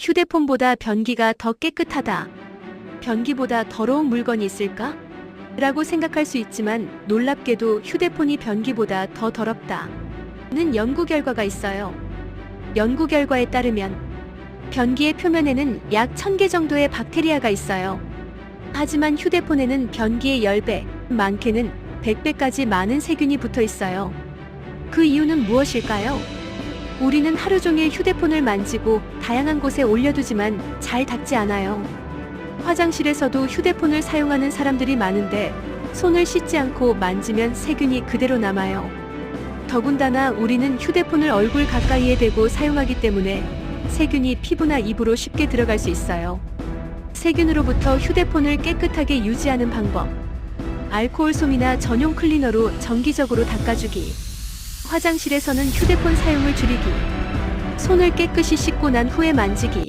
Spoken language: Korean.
휴대폰보다 변기가 더 깨끗하다. 변기보다 더러운 물건이 있을까? 라고 생각할 수 있지만 놀랍게도 휴대폰이 변기보다 더 더럽다. 는 연구 결과가 있어요. 연구 결과에 따르면 변기의 표면에는 약 1000개 정도의 박테리아가 있어요. 하지만 휴대폰에는 변기의 10배, 많게는 100배까지 많은 세균이 붙어 있어요. 그 이유는 무엇일까요? 우리는 하루 종일 휴대폰을 만지고 다양한 곳에 올려두지만 잘 닦지 않아요. 화장실에서도 휴대폰을 사용하는 사람들이 많은데 손을 씻지 않고 만지면 세균이 그대로 남아요. 더군다나 우리는 휴대폰을 얼굴 가까이에 대고 사용하기 때문에 세균이 피부나 입으로 쉽게 들어갈 수 있어요. 세균으로부터 휴대폰을 깨끗하게 유지하는 방법. 알코올 솜이나 전용 클리너로 정기적으로 닦아주기. 화장실에서는 휴대폰 사용을 줄이기. 손을 깨끗이 씻고 난 후에 만지기.